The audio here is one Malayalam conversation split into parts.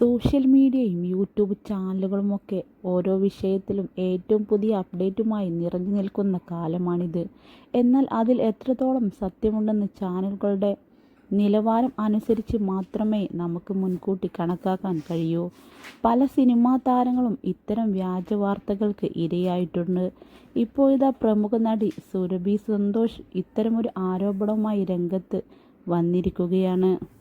സോഷ്യൽ മീഡിയയും യൂട്യൂബ് ചാനലുകളുമൊക്കെ ഓരോ വിഷയത്തിലും ഏറ്റവും പുതിയ അപ്ഡേറ്റുമായി നിറഞ്ഞു നിൽക്കുന്ന കാലമാണിത്. എന്നാൽ അതിൽ എത്രത്തോളം സത്യമുണ്ടെന്ന് ചാനലുകളുടെ നിലവാരം അനുസരിച്ച് മാത്രമേ നമുക്ക് മുൻകൂട്ടി കണക്കാക്കാൻ കഴിയൂ. പല സിനിമാ താരങ്ങളും ഇത്തരം വ്യാജ വാർത്തകൾക്ക് ഇരയായിട്ടുണ്ട്. ഇപ്പോൾ ഇതാ പ്രമുഖ നടി സുരഭി സന്തോഷ് ഇത്തരമൊരു ആരോപണവുമായി രംഗത്ത് വന്നിരിക്കുകയാണ്.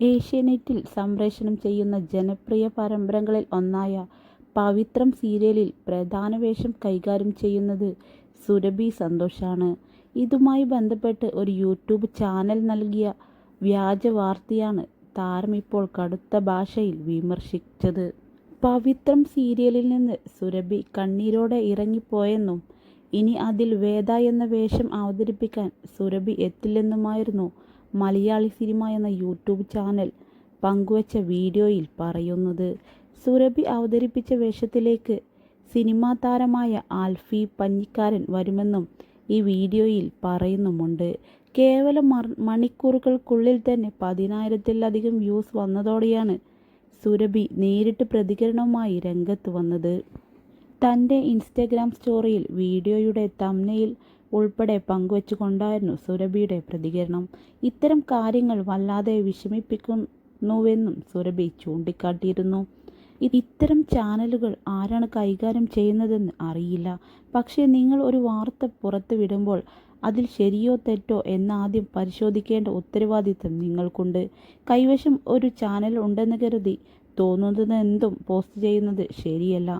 ഏഷ്യാനെറ്റിൽ സംപ്രേഷണം ചെയ്യുന്ന ജനപ്രിയ പരമ്പരകളിൽ ഒന്നായ പവിത്രം സീരിയലിൽ പ്രധാന വേഷം കൈകാര്യം ചെയ്യുന്നത് സുരഭി സന്തോഷാണ്. ഇതുമായി ബന്ധപ്പെട്ട് ഒരു യൂട്യൂബ് ചാനൽ നൽകിയ വ്യാജ വാർത്തയാണ് താരം ഇപ്പോൾ കടുത്ത ഭാഷയിൽ വിമർശിച്ചത്. പവിത്രം സീരിയലിൽ നിന്ന് സുരഭി കണ്ണീരോടെ ഇറങ്ങിപ്പോയെന്നും ഇനി അതിൽ വേദ എന്ന വേഷം അവതരിപ്പിക്കാൻ സുരഭി എത്തില്ലെന്നുമായിരുന്നു മലയാളി സിനിമ എന്ന യൂട്യൂബ് ചാനൽ പങ്കുവച്ച വീഡിയോയിൽ പറയുന്നത്. സുരഭി അവതരിപ്പിച്ച വേഷത്തിലേക്ക് സിനിമാ താരമായ ആൽഫി പഞ്ഞിക്കാരൻ വരുമെന്നും ഈ വീഡിയോയിൽ പറയുന്നുമുണ്ട്. കേവലം മണിക്കൂറുകൾക്കുള്ളിൽ തന്നെ പതിനായിരത്തിലധികം വ്യൂസ് വന്നതോടെയാണ് സുരഭി നേരിട്ട് പ്രതികരണവുമായി രംഗത്ത് വന്നത്. തന്റെ ഇൻസ്റ്റഗ്രാം സ്റ്റോറിയിൽ വീഡിയോയുടെ തമ്നയിൽ ഉൾപ്പെടെ പങ്കുവച്ചുകൊണ്ടായിരുന്നു സുരഭിയുടെ പ്രതികരണം. ഇത്തരം കാര്യങ്ങൾ വല്ലാതെ വിഷമിപ്പിക്കുന്നുവെന്നും സുരഭി ചൂണ്ടിക്കാട്ടിയിരുന്നു. ഇത്തരം ചാനലുകൾ ആരാണ് കൈകാര്യം ചെയ്യുന്നതെന്ന് അറിയില്ല. പക്ഷേ നിങ്ങൾ ഒരു വാർത്ത പുറത്തുവിടുമ്പോൾ അതിൽ ശരിയോ തെറ്റോ എന്നാദ്യം പരിശോധിക്കേണ്ട ഉത്തരവാദിത്തം നിങ്ങൾക്കുണ്ട്. കൈവശം ഒരു ചാനൽ ഉണ്ടെന്ന് കരുതി തോന്നുന്നതെന്തും പോസ്റ്റ് ചെയ്യുന്നത് ശരിയല്ല.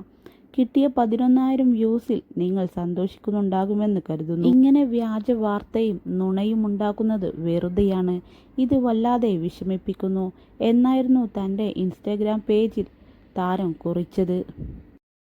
കിട്ടിയ പതിനൊന്നായിരം വ്യൂസിൽ നിങ്ങൾ സന്തോഷിക്കുന്നുണ്ടാകുമെന്ന് കരുതുന്നു. ഇങ്ങനെ വ്യാജ വാർത്തയും നുണയും ഉണ്ടാക്കുന്നത് വെറുതെയാണ്. ഇത് വല്ലാതെ വിഷമിപ്പിക്കുന്നു എന്നായിരുന്നു തന്റെ ഇൻസ്റ്റാഗ്രാം പേജിൽ താരം കുറിച്ചത്.